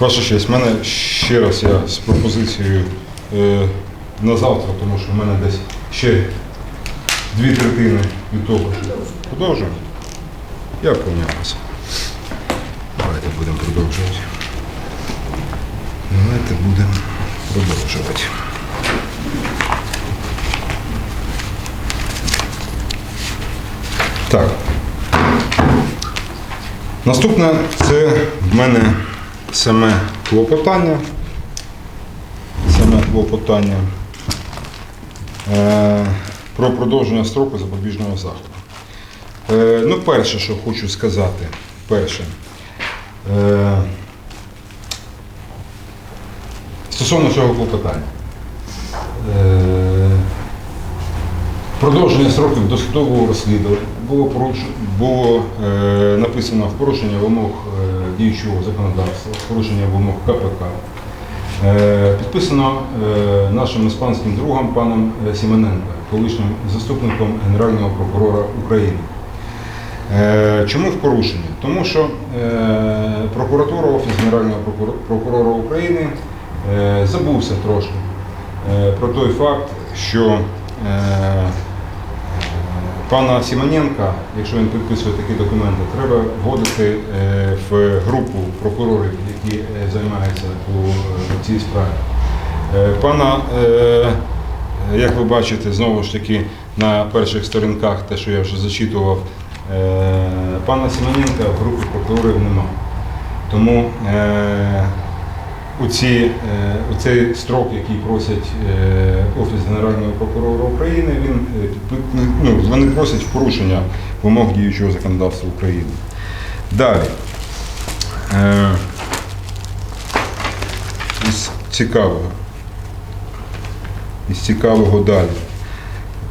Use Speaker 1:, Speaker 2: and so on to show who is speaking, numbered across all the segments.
Speaker 1: Ваша честь, в мене ще раз я з пропозицією е, на завтра, тому що в мене десь ще дві третини від того. Продовжуємо? Я поняв вас. Давайте будемо продовжувати. Давайте будемо продовжувати. Так. Наступне це в мене саме клопотання. Саме клопотання е, про продовження строку запобіжного заходу. Е, ну, перше, що хочу сказати, перше. Е, стосовно цього клопотання. Продовження сроків досудового розслідування було, поруч- було е, написано в порушення вимог е, діючого законодавства, в порушення вимог КПК. Е, підписано е, нашим іспанським другом паном е, Сімененко, колишнім заступником Генерального прокурора України. Е, Чому в порушення? Тому що е, прокуратура, Офіс Генерального прокур- прокурора України е, забувся трошки е, про той факт, що е, пана Сімоненка, якщо він підписує такі документи, треба вводити е, в групу прокурорів, які е, займаються у е, цій справі. Пана, як ви бачите, знову ж таки на перших сторінках, те, що я вже зачитував, пана Сімоненка в групі прокурорів немає. Тому у, ці, е, у цей строк, який просять е, Офіс Генерального прокурора України, він, е, ну, вони просять в порушення вимог діючого законодавства України. Далі. Е, із цікавого. Із цікавого далі.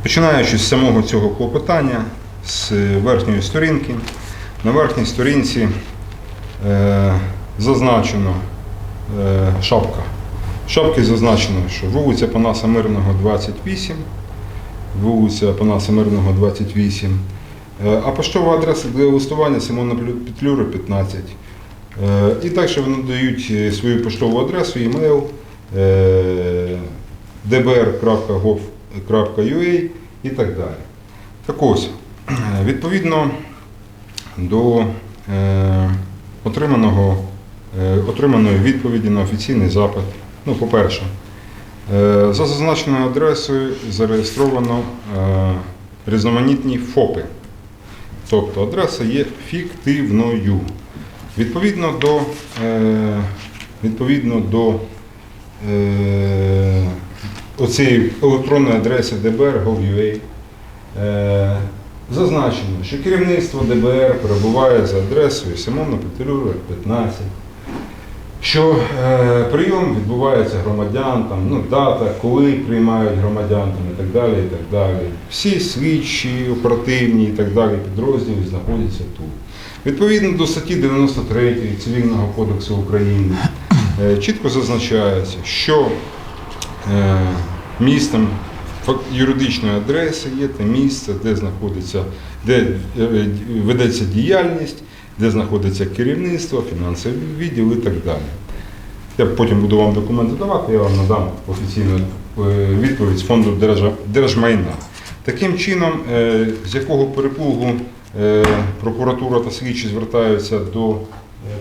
Speaker 1: Починаючи з самого цього клопотання, з верхньої сторінки, на верхній сторінці е, зазначено е, шапка. В шапці зазначено, що вулиця Панаса Мирного 28, вулиця Панаса Мирного 28, е, а поштова адреса для листування Симона Петлюри 15. Е, І далі вони дають е, свою поштову адресу, імейл е, dbr.gov.ua і так далі. Так ось, е, відповідно до е, отриманого, е, отриманої відповіді на офіційний запит, ну, по-перше, е, за зазначеною адресою зареєстровано е, різноманітні ФОПи. Тобто адреса є фіктивною. Відповідно до, е, відповідно до е, оцієї електронної адреси DBR.gov.ua е, зазначено, що керівництво ДБР перебуває за адресою Симона Петлюра, 15, що е, прийом відбувається громадян, там, ну, дата, коли приймають громадян там, і так далі. і так далі. Всі слідчі, оперативні і так далі підрозділи знаходяться тут. Відповідно до статті 93 Цивільного кодексу України е, чітко зазначається, що е, містом юридичної адреси є те місце, де знаходиться, де е, ведеться діяльність, де знаходиться керівництво, фінансовий відділ і так далі. Я потім буду вам документи давати, я вам надам офіційну е, відповідь з фонду держмайна. Таким чином, е, з якого перепугу е, прокуратура та слідчі звертаються до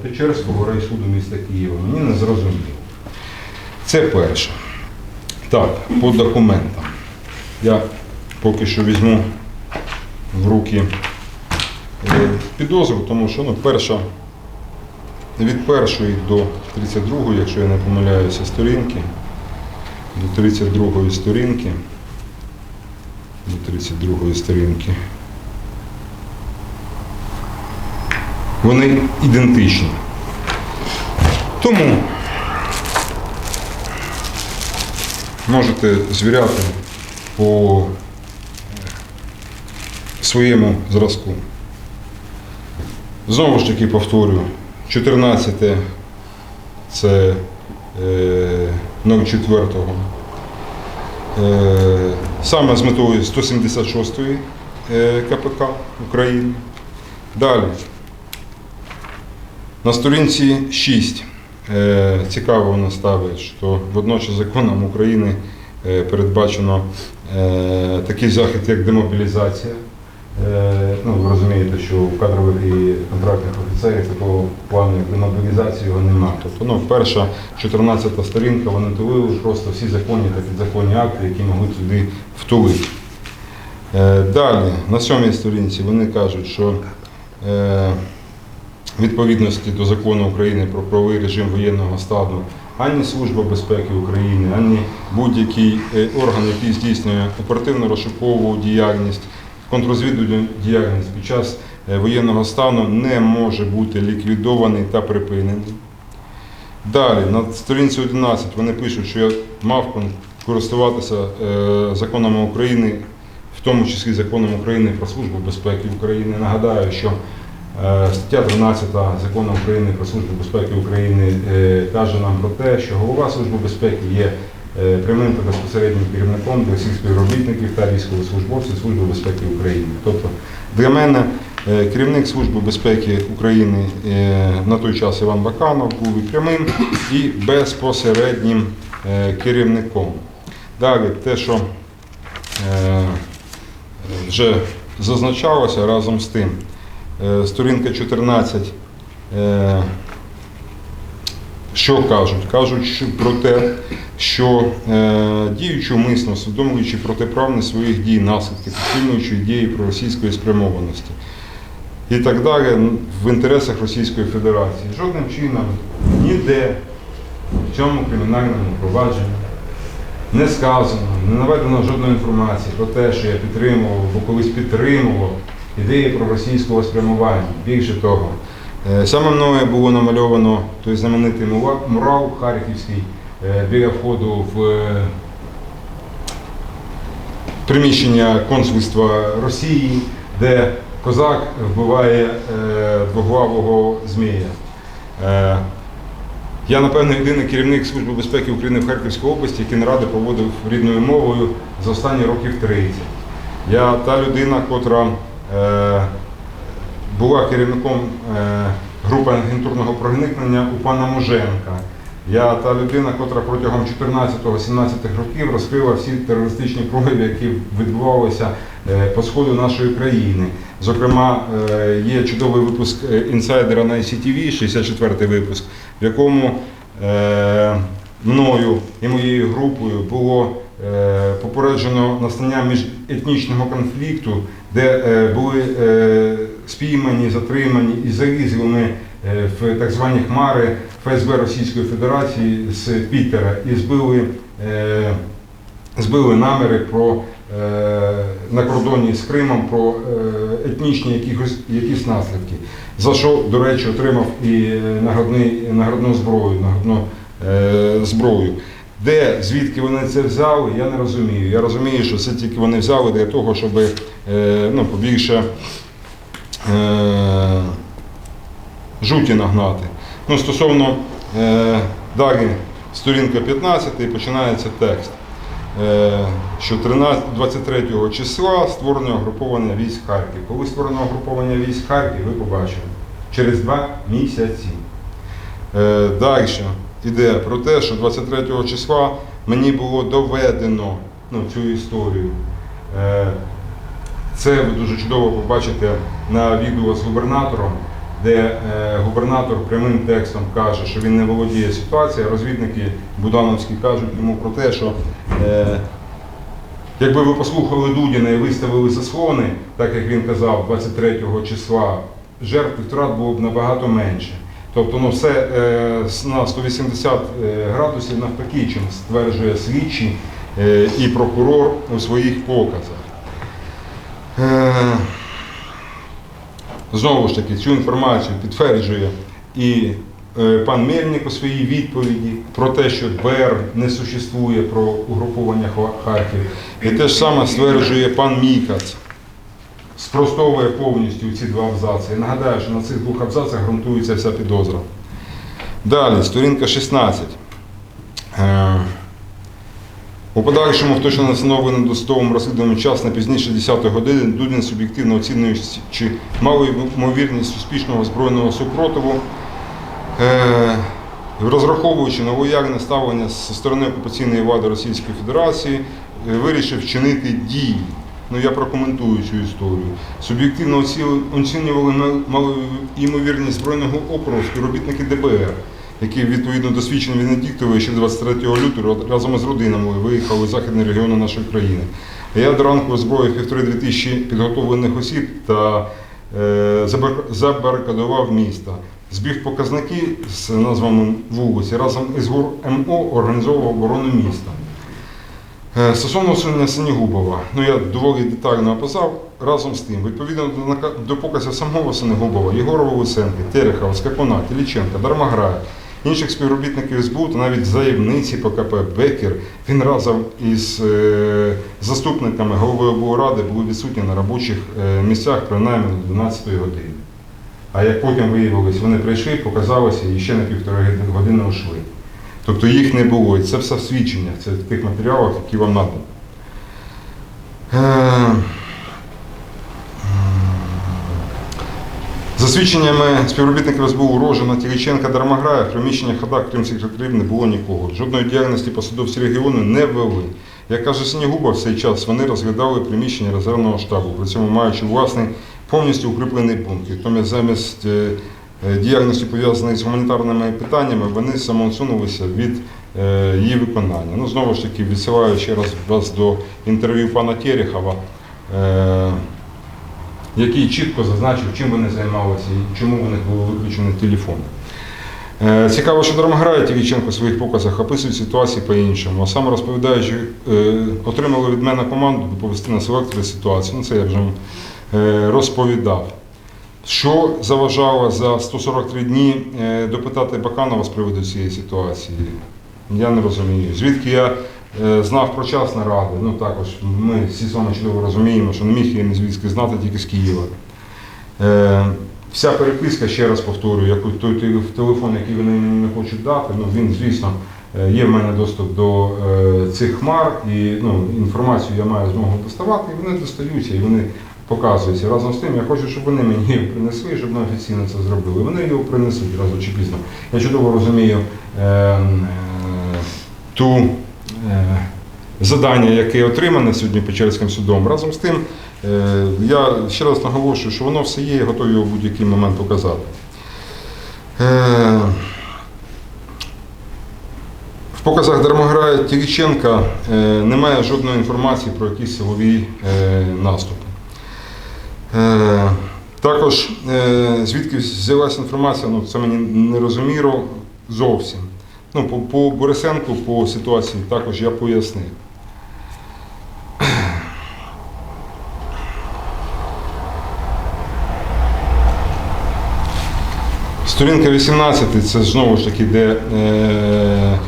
Speaker 1: Печерського райсуду міста Києва, мені не зрозуміло. Це перше. Так, по документам. Я поки що візьму в руки підозру, тому що ну, перша, від першої до 32, якщо я не помиляюся, сторінки, до 32 сторінки, до 32 сторінки. Вони ідентичні. Тому можете звіряти по своєму зразку. Знову ж таки повторю, 14 це е, 04 е, саме з метою 176 е, КПК України. Далі. На сторінці 6 е, цікаво воно ставить, що водночас законом України е, передбачено е, такий захід, як демобілізація. Е, Ну, ви розумієте, що в кадрових і контрактних офіцерів такого плану, як демобілізації, його немає. Тобто, ну, перша 14 сторінка, вони тулили просто всі законні та підзаконні акти, які могли туди втулити. Е, Далі, на сьомій сторінці, вони кажуть, що е, відповідності до закону України про правовий режим воєнного стану ані Служба безпеки України, ані будь-який орган, який здійснює оперативно-розшукову діяльність, контррозвідувальну діяльність під час е, воєнного стану не може бути ліквідований та припинений. Далі, на сторінці 11 вони пишуть, що я мав користуватися е, законами України, в тому числі законом України про Службу безпеки України. Нагадаю, що е, стаття 13 закону України про Службу безпеки України каже нам про те, що голова Служби безпеки є прямим та безпосереднім керівником для всіх співробітників та військовослужбовців Служби безпеки України. Тобто для мене е, керівник Служби безпеки України е, на той час Іван Баканов був і прямим і безпосереднім е, керівником. Далі те, що е, вже зазначалося разом з тим, е, сторінка 14. Що кажуть? Кажуть про те, що е, діючи умисно, усвідомлюючи протиправність своїх дій, наслідки, підсилюючи ідеї про російської спрямованості і так далі в інтересах Російської Федерації. Жодним чином ніде в цьому кримінальному провадженні не сказано, не наведено жодної інформації про те, що я підтримував або колись підтримував ідеї про російського спрямування. Більше того, саме мною було намальовано той знаменитий мурал Харківський е, біля входу в е, приміщення консульства Росії, де козак вбиває е, двоглавого змія. Е, я, напевно, єдиний керівник Служби безпеки України в Харківській області, який наради проводив рідною мовою за останні років 30. Я та людина, котра е, була керівником е, групи агентурного проникнення у пана Моженка. Я та людина, котра протягом 14-17 років розкрила всі терористичні прояви, які відбувалися е, по сходу нашої країни. Зокрема, е, є чудовий випуск інсайдера на ICTV, 64-й випуск, в якому мною і моєю групою було попереджено настання міжетнічного конфлікту, де були спіймані, затримані і залізли е, в так звані хмари ФСБ Російської Федерації з Пітера і збили, е, збили наміри про е, на кордоні з Кримом про етнічні якихось, якісь наслідки. За що, до речі, отримав і наградний, наградну зброю, наградну зброю. Де, звідки вони це взяли, я не розумію. Я розумію, що це тільки вони взяли для того, щоб ну, побільше жуті нагнати. Ну, стосовно е, далі сторінка 15 і починається текст. Е, що 13, 23 числа створено угруповання військ Харків. Коли створено угруповання військ Харків, ви побачили через два місяці. Е, Далі йде про те, що 23 числа мені було доведено ну, цю історію. Е, Це ви дуже чудово побачите на відео з губернатором, де е, губернатор прямим текстом каже, що він не володіє ситуацією. Розвідники Будановські кажуть йому про те, що е, якби ви послухали Дудіна і виставили заслони, так як він казав, 23 числа, жертв і втрат було б набагато менше. Тобто ну, все е, на 180 е, градусів навпаки, чим стверджує слідчий і прокурор у своїх показах. Знову ж таки, цю інформацію підтверджує і е, пан Мельник у своїй відповіді про те, що БР не существує про угруповання Ха- Харків. І те ж саме стверджує пан Мікац. Спростовує повністю ці два абзаци. Я нагадаю, що на цих двох абзацах ґрунтується вся підозра. Далі, сторінка 16. У подальшому в точно не встановленому досудовому час не пізніше 10 години Дудін суб'єктивно оцінюючи малу ймовірність успішного збройного супротиву, е, розраховуючи на ставлення зі сторони окупаційної влади Російської Федерації, е, вирішив вчинити дії. Ну я прокоментую цю історію. Суб'єктивно оцінювали на- малу ймовірність збройного опору співробітники ДБР, які відповідно до свідчень ще 23 лютого разом із родинами виїхали в західні регіони нашої країни. Я до ранку озброїв півтори-дві тисячі підготовлених осіб та е, забарикадував місто. Збіг показники з назвами вулиці разом із ГУР МО організовував оборону міста. Е, Стосовно усунення Синігубова, ну я доволі детально описав. Разом з тим, відповідно до показів самого Синігубова, Єгорова Луценки, Терехова, Скакуна, Тіліченка, Дармаграя, інших співробітників СБУ та навіть заявниці ПКП Бекер, він разом із е, заступниками голови облради були відсутні на робочих е, місцях принаймні до 12 години. А як потім виявилось, вони прийшли, показалося і ще на півтори години ушли. Тобто їх не було. І це все в свідченнях, це в тих матеріалах, які вам надані. За свідченнями співробітників СБУ Рожина, Тіліченка, Дармаграя, в приміщеннях ходах, крім секретарів, не було нікого. Жодної діяльності посадовці регіону не вели. Як каже Синігуба, в цей час вони розглядали приміщення резервного штабу, при цьому маючи власний повністю укріплений бункер. Тому замість е, е, діяльності пов'язаної з гуманітарними питаннями, вони самоусунулися від е, її виконання. Ну, знову ж таки, відсилаю ще раз вас до інтерв'ю пана Терехова. Який чітко зазначив, чим вони займалися і чому у них були виключені телефони. Е, Цікаво, що Дармаграя Тіліченко в своїх показах описує ситуації по-іншому. А саме розповідаючи, е, отримали від мене команду доповісти на селекторі ситуацію. Ну, це я вже е, розповідав. Що заважало за 143 дні допитати Баканова з приводу цієї ситуації? Я не розумію. Звідки я е, знав про час наради, ну також ми всі з вами чудово розуміємо, що не міг я ні звідки знати тільки з Києва. Е, Вся переписка, ще раз повторюю, як той те- телефон, який вони не хочуть дати, ну він, звісно, е, є в мене доступ до цих хмар, і ну, інформацію я маю змогу доставати, і вони достаються, і вони показуються. Разом з тим, я хочу, щоб вони мені його принесли, щоб вони офіційно це зробили. Вони його принесуть рано чи пізно. Я чудово розумію е, ту е, завдання, яке отримане сьогодні Печерським судом. Разом з тим, е, я ще раз наголошую, що воно все є, і готові його в будь-який момент показати. Е, в показах Дармограя Тіліченка е, немає жодної інформації про якісь силові наступи. Також звідки взялася інформація, ну це мені не розуміло зовсім. Ну, по, по Борисенку, по ситуації також я пояснив. Сторінка 18 це знову ж таки, де е,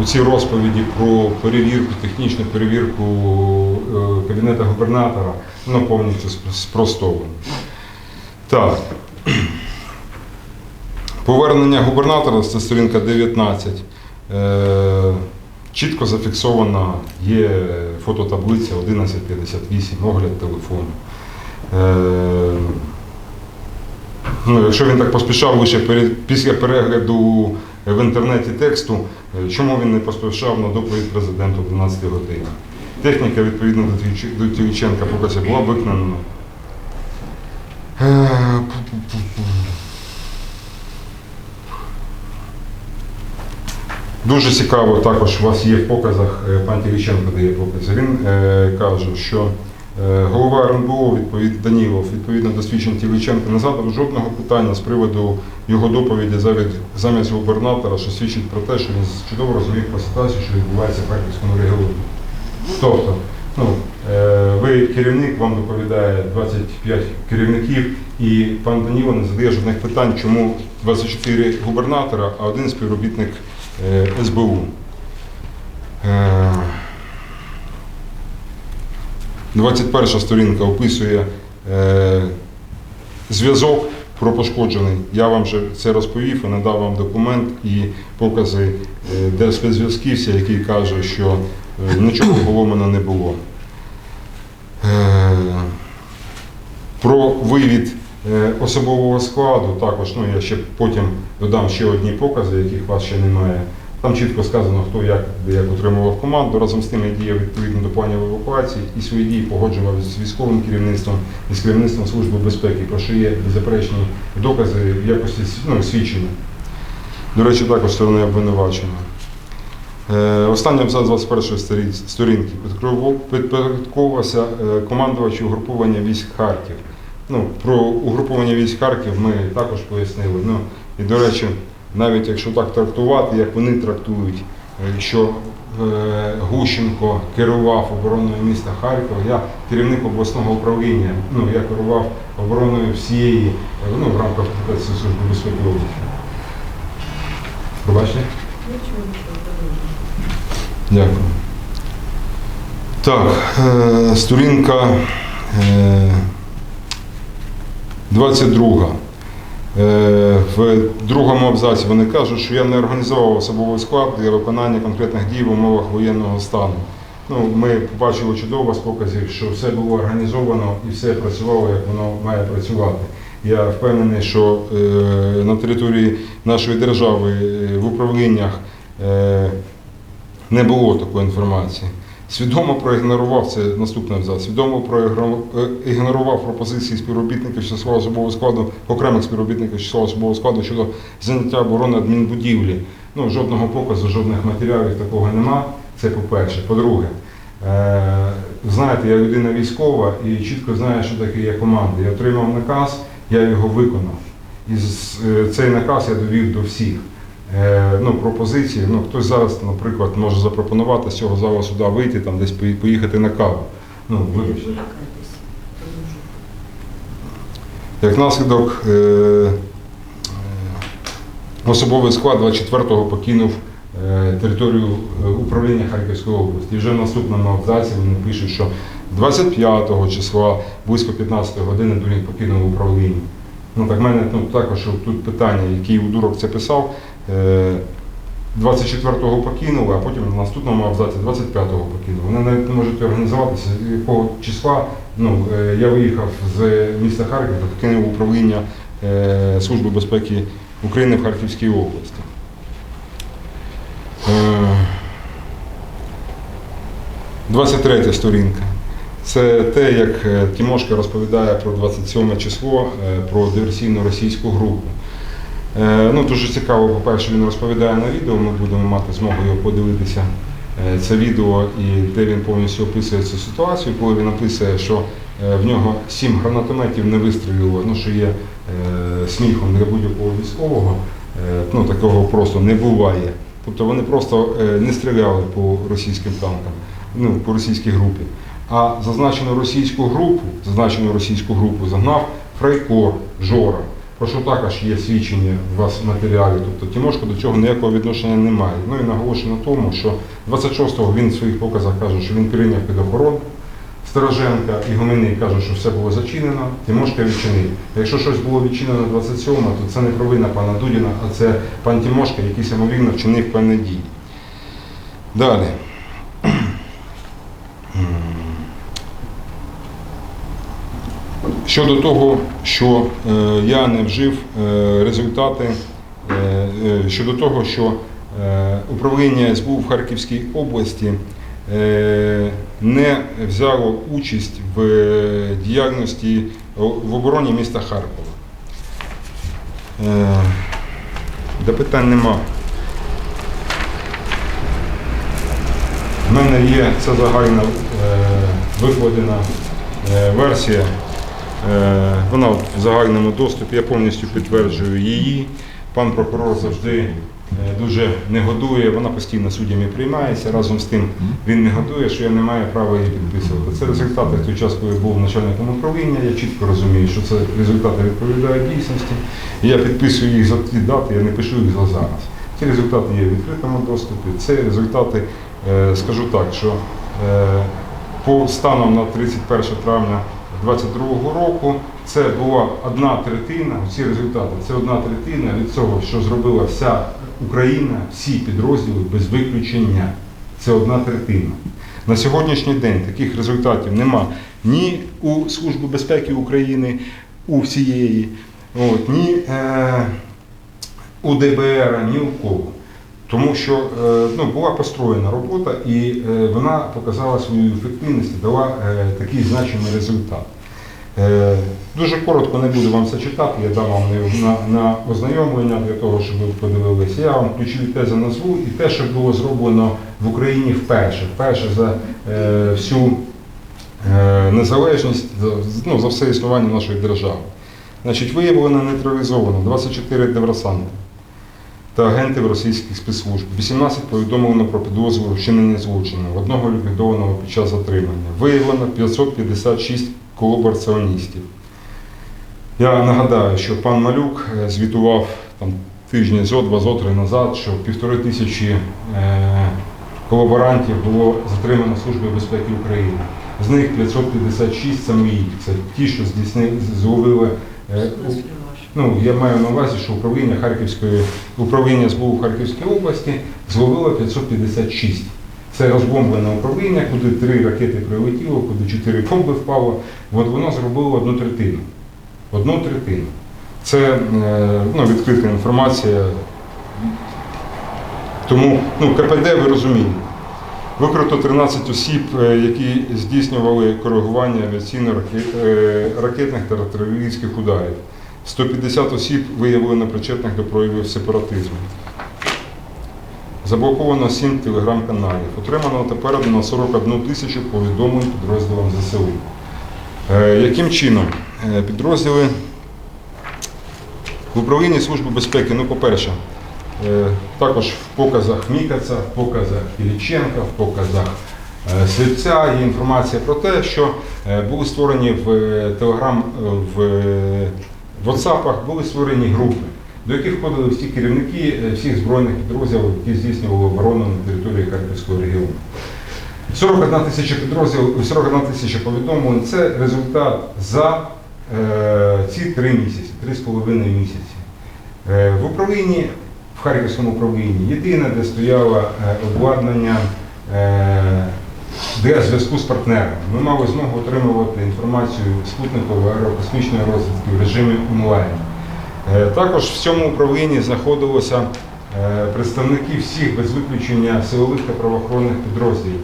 Speaker 1: у цій розповіді про перевірку, технічну перевірку е, кабінету губернатора, воно повністю спростовано. Так. Повернення губернатора, це сторінка 19. Е, чітко зафіксована, є фототаблиця 1158, огляд телефону. Е, Ну, якщо він так поспішав лише перед, після перегляду в інтернеті тексту, е, чому він не поспішав на доповідь президенту в 12 годині? Техніка, відповідно до Тіліч- до Тіліченка, показі була виконана. Е, пу-пу-пу-пу. Дуже цікаво, також у вас є в показах, е, пан Тіліченко дає покази. Він е, каже, що е, голова РНБО відповід, Данілов, відповідно до свідчень Тіліченка, не задав жодного питання з приводу його доповіді замість, губернатора, що свідчить про те, що він чудово розумів про ситуацію, що відбувається в Харківському регіоні. Тобто, ну, е, ви керівник, вам доповідає 25 керівників, і пан Даніло не задає жодних питань, чому 24 губернатора, а один співробітник СБУ. Е, 21 сторінка описує е, зв'язок про пошкоджений. Я вам вже це розповів і надав вам документ і покази е, Держспецзв'язківця, який каже, що е, нічого поломано не було. Е, про вивід е, особового складу. Також ну, я ще потім додам ще одні покази, яких у вас ще немає. Там чітко сказано, хто як, як отримував команду. Разом з тим я діяв відповідно до планів евакуації і свої дії погоджував з військовим керівництвом і з керівництвом Служби безпеки, про що є беззаперечні докази в якості ну, свідчення. До речі, також сторони обвинувачення. Е, Останній абзац 21 сторінки підпорядковувався е, командувачу угруповання військ Харків. Ну, про угруповання військ Харків ми також пояснили. Ну, і, до речі, навіть якщо так трактувати, як вони трактують, е, що е, Гущенко керував обороною міста Харкова, я керівник обласного управління, ну, я керував обороною всієї, е, ну, в рамках Служби безпеки області. Пробачте? Дякую. Так, сторінка 22. Е, В другому абзаці вони кажуть, що я не організовував особовий склад для виконання конкретних дій в умовах воєнного стану. Ну, ми побачили чудово з показів, що все було організовано і все працювало, як воно має працювати. Я впевнений, що е, на території нашої держави е, в управліннях не було такої інформації. Свідомо проігнорував це наступний абзац. Свідомо проігнорував е, пропозиції співробітників числа особового складу, окремих співробітників числа особового складу щодо заняття оборони адмінбудівлі. Ну, жодного показу, жодних матеріалів такого нема. Це по-перше. По-друге, е, знаєте, я людина військова і чітко знаю, що таке є команда. Я отримав наказ, я його виконав. І е, цей наказ я довів до всіх. Е, ну, пропозиції. Ну, хтось зараз, наприклад, може запропонувати з цього залу сюди вийти, там десь поїхати на каву. Ну, вибачте. Як наслідок, е, е, особовий склад 24-го покинув територію управління Харківської області. І вже в наступному абзаці вони пишуть, що 25-го числа близько 15-ї години Дурін покинув управління. Ну так мене ну, також тут питання, який удурок це писав. Е, 24-го покинули, а потім на наступному абзаці 25-го покинули. Вони навіть не можуть організуватися, з якого числа. Ну, е, я виїхав з міста Харкова, покинув управління е, Служби безпеки України в Харківській області. Е, 23 сторінка. Це те, як е, Тимошка розповідає про 27 число, е, про диверсійну російську групу. Е, Ну, дуже цікаво, по-перше, він розповідає на відео, ми будемо мати змогу його подивитися. е, Це відео, і де він повністю описує цю ситуацію, коли він описує, що е, в нього сім гранатометів не вистрілило, ну, що є сміхом для будь-якого військового, ну, такого просто не буває. Тобто вони просто не стріляли по російським танкам, ну, по російській групі. А зазначену російську групу, зазначену російську групу загнав Фрейкор Жора, про що також є свідчення у вас в матеріалі. Тобто Тимошко до цього ніякого відношення не має. Ну і наголошую на тому, що 26-го він в своїх показах каже, що він прийняв під охорону. Стороженка і Гомини кажуть, що все було зачинено, Тимошка відчинив. Якщо щось було відчинено 27-го, то це не провина пана Дудіна, а це пан Тимошка, який самовільно вчинив певні дії. Далі. Щодо того, що е, я не вжив е, результати, е, щодо того, що управління СБУ в Харківській області не взяло участь в діяльності в обороні міста Харкова. Де питань нема. В мене є це загальна викладена версія. Е, Вона в загальному доступі, я повністю підтверджую її. Пан прокурор завжди е, дуже негодує, вона постійно суддями приймається. Разом з тим він негодує, що я не маю права її підписувати. Це результати в той час, коли я був начальником управління. Я чітко розумію, що це результати відповідають дійсності. Я підписую їх за ті дати, я не пишу їх за зараз. Ці результати є в відкритому доступі. Це результати, е, скажу так, що по станом на 31 травня 2022 року це була одна третина, ці результати, це одна третина від того, що зробила вся Україна, всі підрозділи без виключення. Це одна третина. На сьогоднішній день таких результатів нема ні у Служби безпеки України, у всієї, от, ні е, у ДБР, ні у кого. Тому що е, ну, була построєна робота і е, вона показала свою ефективність і дала е, такий значимий результат. Дуже коротко не буду вам це читати, я дам вам на, на ознайомлення для того, щоб ви подивилися. Я вам ключові тези назву і те, що було зроблено в Україні вперше, вперше за е, всю е, незалежність, за, ну, за все існування нашої держави. Значить, виявлено нейтралізовано 24 диверсанти та агентів російських спецслужб. 18 повідомлено про підозру вчинення злочину, одного ліквідованого під час затримання. Виявлено 556 колабораціоністів. Я нагадаю, що пан Малюк е, звітував там тижні зо, два зо, три назад, що півтори тисячі е, колаборантів було затримано Службою безпеки України. З них 556 це мої, це ті, що здійснили, зловили е, Ну, я маю на увазі, що управління Харківської управління СБУ в Харківській області зловило 556. Це розбомблене управління, куди три ракети прилетіло, куди чотири бомби впало. От воно зробило одну третину. Одну третину. Це е, ну, відкрита інформація. Тому ну, КПД ви розумієте. Викрито 13 осіб, е, які здійснювали коригування авіаційно-ракетних та артилерійських ударів. 150 осіб виявлено причетних до проявів сепаратизму. Заблоковано 7 телеграм-каналів. Отримано та передано 41 тисячу повідомлень підрозділам ЗСУ. Е, Яким чином? Е, Підрозділи в управлінні Служби безпеки, ну, по-перше, е, також в показах Мікаца, в показах Кіліченка, в показах Слівця є інформація про те, що були створені в Телеграм, е, в е, WhatsApp були створені групи, до яких входили всі керівники е, всіх збройних підрозділів, які здійснювали оборону на території Харківського регіону. 41 тисяча підрозділів, 41 тисяча повідомлень це результат за е, ці три місяці, три з половиною місяці. Е, в управлінні, в Харківському управлінні, єдине, де стояло е, обладнання е, для зв'язку з партнерами. Ми мали змогу отримувати інформацію спутникової аерокосмічної розвідки в режимі онлайн. Е, Також в цьому управлінні знаходилося е, представники всіх без виключення силових та правоохоронних підрозділів,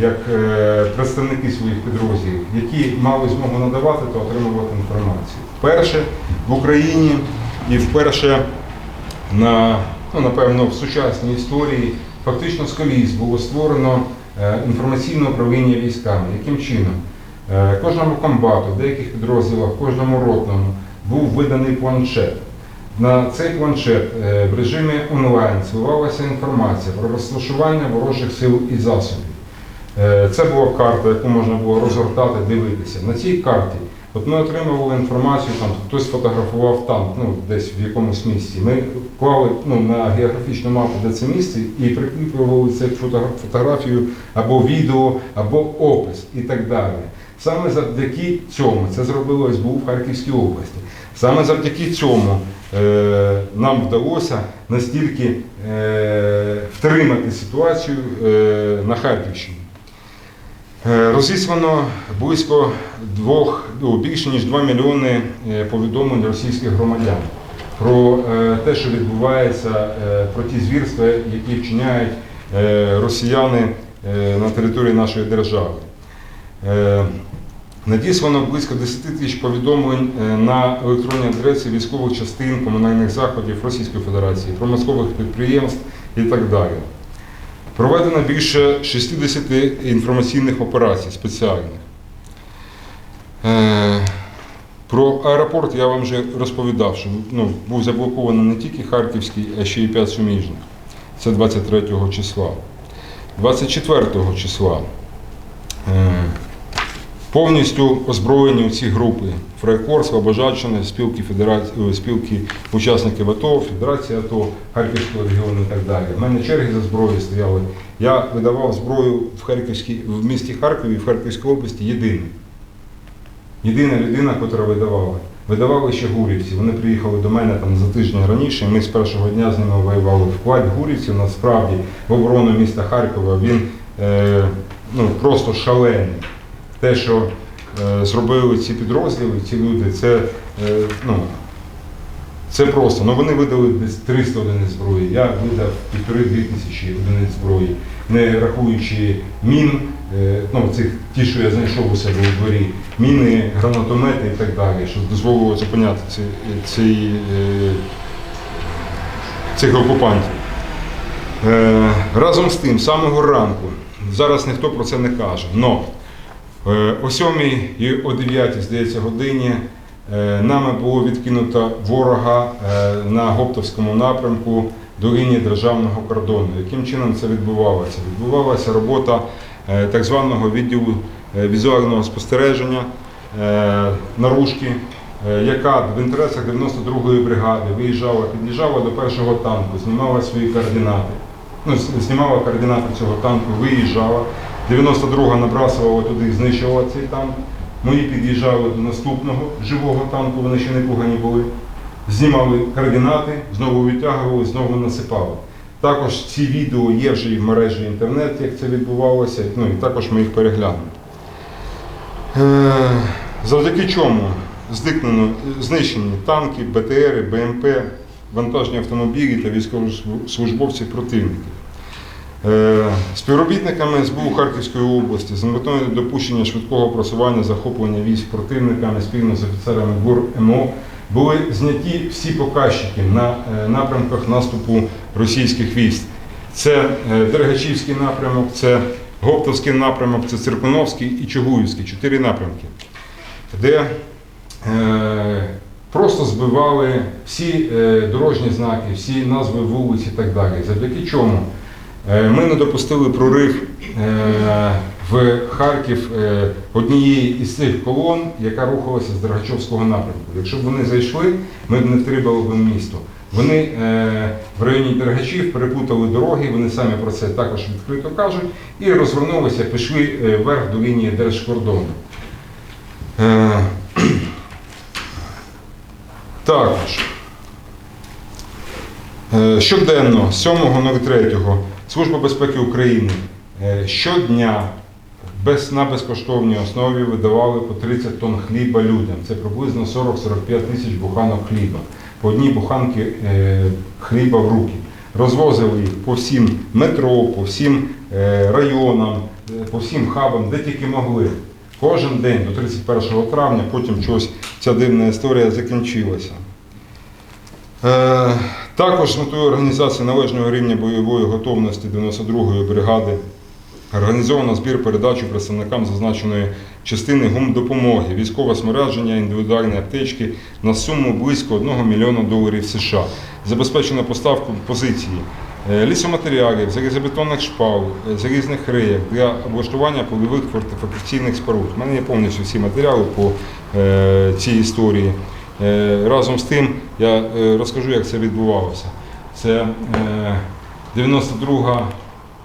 Speaker 1: як е, представники своїх підрозділів, які мали змогу надавати та отримувати інформацію. Вперше в Україні і вперше на, ну, напевно, в сучасній історії фактично з коліс було створено інформаційне управління військами. Яким чином? Е, Кожному комбату, в деяких підрозділах, кожному ротному був виданий планшет. На цей планшет е, в режимі онлайн зливалася інформація про розташування ворожих сил і засобів. Е, Це була карта, яку можна було розгортати, дивитися. На цій карті от ми отримували інформацію, там хтось фотографував танк, ну десь в якомусь місці. Ми клали ну, на географічну мапу, де це місце, і прикріплювали цю фотографію або відео, або опис і так далі. Саме завдяки цьому це зробило СБУ в Харківській області. Саме завдяки цьому е, нам вдалося настільки е, втримати ситуацію е, на Харківщині. Е, Розіслано близько двох, ну, більше ніж 2 мільйони е, повідомлень російських громадян про е, те, що відбувається, про ті звірства, які вчиняють росіяни на території нашої держави. Надіслано близько 10 тисяч повідомлень на електронні адреси військових частин, комунальних заходів Російської Федерації, промислових підприємств і так далі. Проведено більше 60 інформаційних операцій спеціальних. Е, Про аеропорт я вам вже розповідав, що ну, був заблокований не тільки Харківський, а ще й 5 суміжних. Це 23 числа. 24 числа е, повністю озброєні ці групи Фрайкор, Слобожанщина, спілки, федерації, е, спілки учасників АТО, Федерація АТО, Харківського регіону і так далі. У мене черги за зброєю стояли. Я видавав зброю в, в місті Харкові, в Харківській області єдиний. Єдина людина, яка видавала. Видавали ще гурівці. Вони приїхали до мене там за тиждень раніше. Ми з першого дня з ними воювали. Вклад гурівців насправді в оборону міста Харкова він е, ну, просто шалений. Те, що е, зробили ці підрозділи, ці люди, це, е, ну, це просто. Ну, вони видали десь 300 одиниць зброї, я видав півтори-дві тисячі одиниць зброї, не рахуючи мін, е, ну, цих, ті, що я знайшов у себе у дворі, міни, гранатомети і так далі, що дозволило зупиняти ці, ці, цих окупантів. Разом з тим, самого ранку, зараз ніхто про це не каже, але о 7 і о 9, здається, годині е, нами було відкинуто ворога е, на Гоптовському напрямку до лінії державного кордону. Яким чином це відбувалося? Відбувалася робота е, так званого відділу е, візуального спостереження е, наружки, е, яка в інтересах 92-ї бригади виїжджала, під'їжджала до першого танку, знімала свої координати. Ну, знімала координати цього танку, виїжджала. 92-га набрасувала туди, знищувала цей танк. Мої під'їжджали до наступного живого танку, вони ще не пугані були. Знімали координати, знову відтягували, знову насипали. Також ці відео є вже і в мережі інтернет, як це відбувалося, ну і також ми їх переглянули. Е, Завдяки чому знищені танки, БТРи, БМП, вантажні автомобілі та військовослужбовці противників. Е, Співробітниками СБУ Харківської області з метою недопущення швидкого просування захоплення військ противниками спільно з офіцерами ГУР МО були зняті всі показчики на е, напрямках наступу російських військ. Це е, Дергачівський напрямок, це Гоптовський напрямок, це Циркуновський і Чугуївський. Чотири напрямки, де просто збивали всі дорожні знаки, всі назви вулиць і так далі. Завдяки чому ми не допустили прорив е, в Харків е, однієї із цих колон, яка рухалася з Дергачовського напрямку. Якщо б вони зайшли, ми б не втримали б місто. Вони е, в районі Дергачів перепутали дороги, вони самі про це також відкрито кажуть, і розвернулися, пішли е, вверх до лінії держкордону. Е, також е, щоденно, 7.03, Служба безпеки України е, щодня без, на безкоштовній основі видавали по 30 тонн хліба людям. Це приблизно 40-45 тисяч буханок хліба. По одній буханки е, хліба в руки. Розвозили їх по всім метро, по всім е, районам, по всім хабам, де тільки могли. Кожен день до 31 травня, потім чогось ця дивна історія закінчилася. Також з метою організації належного рівня бойової готовності 92-ї бригади організовано збір передачу представникам зазначеної частини гумдопомоги, військове смереження, індивідуальні аптечки на суму близько 1 мільйона доларів США. Забезпечено поставку позиції е, лісоматеріалів, залізобетонних шпал, е, залізних реєк для облаштування польових фортифікаційних споруд. У мене є повністю всі матеріали по е, цій історії. Е, Разом з тим я е, розкажу, як це відбувалося. Це е, 92-га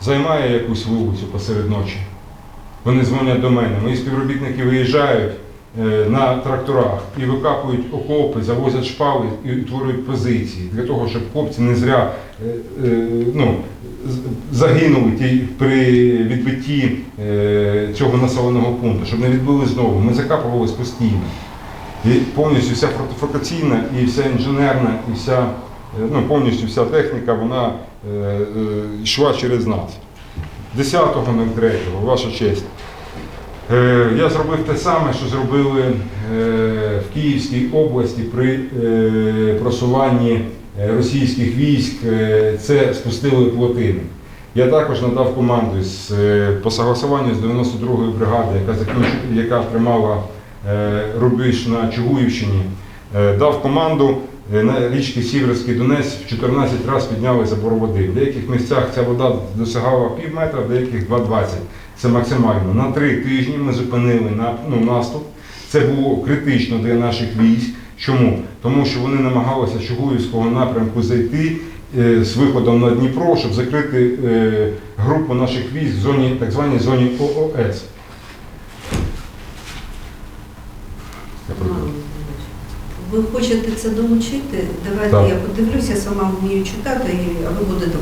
Speaker 1: займає якусь вулицю посеред ночі. Вони дзвонять до мене. Мої співробітники виїжджають е, на тракторах і викапують окопи, завозять шпали і утворюють позиції для того, щоб хлопці не зря е, е, ну, загинули при відбитті е, цього населеного пункту, щоб не відбили знову. Ми закапувались постійно. І повністю вся фортифікаційна і вся інженерна, і вся, е, ну, повністю вся техніка, вона е, е, йшла через нас. 10.03, ваша честь. Я зробив те саме, що зробили в Київській області при просуванні російських військ. Це спустили плотини. Я також надав команду з, по согласуванню з 92-ї бригади, яка, яка тримала рубіж на Чугуївщині, е, дав команду е, на річці Сіверський Донець в 14 разів підняли забор води. В деяких місцях ця вода досягала пів метра, в деяких 2,20. Це максимально. На три тижні ми зупинили ну, наступ. Це було критично для наших військ. Чому? Тому що вони намагалися Чугуївського напрямку зайти е, з виходом на Дніпро, щоб закрити е, групу наших військ в зоні, так званій зоні ООС.
Speaker 2: Ви хочете це долучити? Давайте
Speaker 1: Так.
Speaker 2: я подивлюся, сама вмію читати, і- а ви будете